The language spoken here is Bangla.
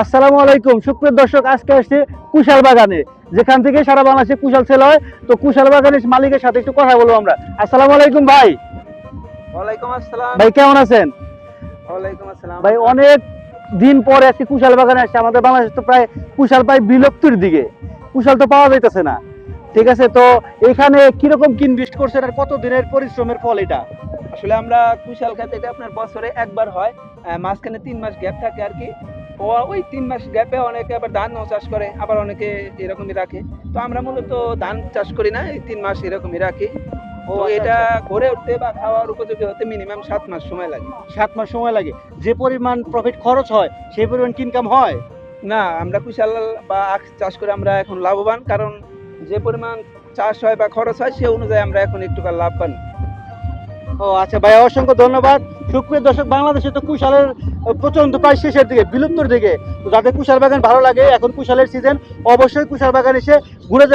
আসসালামু আলাইকুম। সুপ্রিয় দর্শক আজকে আসছি কুশাল বাগানে। যেখান থেকে সারা বাংলাদেশে কুশাল সেল হয় তো কুশাল বাগানের মালিকের সাথে একটু কথা বলব আমরা। আসসালামু আলাইকুম ভাই। ওয়ালাইকুম আসসালাম। ভাই কেমন আছেন? ওয়ালাইকুম আসসালাম। ভাই অনেক দিন পরে আজকে কুশাল বাগানে আসছে। আমাদের বাংলাদেশ তো প্রায় কুশাল প্রায় বিলুপ্তির দিকে। কুশাল তো পাওয়া যাইতেছে না। ঠিক আছে তো এখানে কীরকম কি ইনভেস্ট করছেন আর কত দিনের পরিশ্রমের ফল এটা? আসলে আমরা কুশাল খাত এটা আপনার বছরে একবার হয় মাঝখানে তিন মাস গ্যাপ থাকে আর কি। ওই তিন মাস গ্যাপে অনেকে আবার ধানও চাষ করে আবার অনেকে এরকমই রাখে। তো আমরা মূলত ধান চাষ করি না এই তিন মাস এরকমই রাখি। ও আচ্ছা, এটা গড়ে উঠতে বা খাওয়ার উপযোগী হতে মিনিমাম সাত মাস সময় লাগে। সাত মাস সময় লাগে। যে পরিমাণ প্রফিট খরচ হয় সেই পরিমাণ ইনকাম হয়? না আমরা কুশাল বা আখ চাষ করে আমরা এখন লাভবান কারণ যে পরিমাণ চাষ হয় বা খরচ হয় সে অনুযায়ী আমরা এখন একটু লাভ পান ও আচ্ছা ভাই অসংখ্য ধন্যবাদ। সুপ্রিয় দর্শক, বাংলাদেশে তো কুশালের প্রচণ্ড প্রায় শেষের দিকে, বিলুপ্তর দিকে। তো যাদের কুশাল বাগান ভালো লাগে, এখন কুশালের সিজন অবশ্যই কুশাল বাগান এসে ঘুরে যাবে।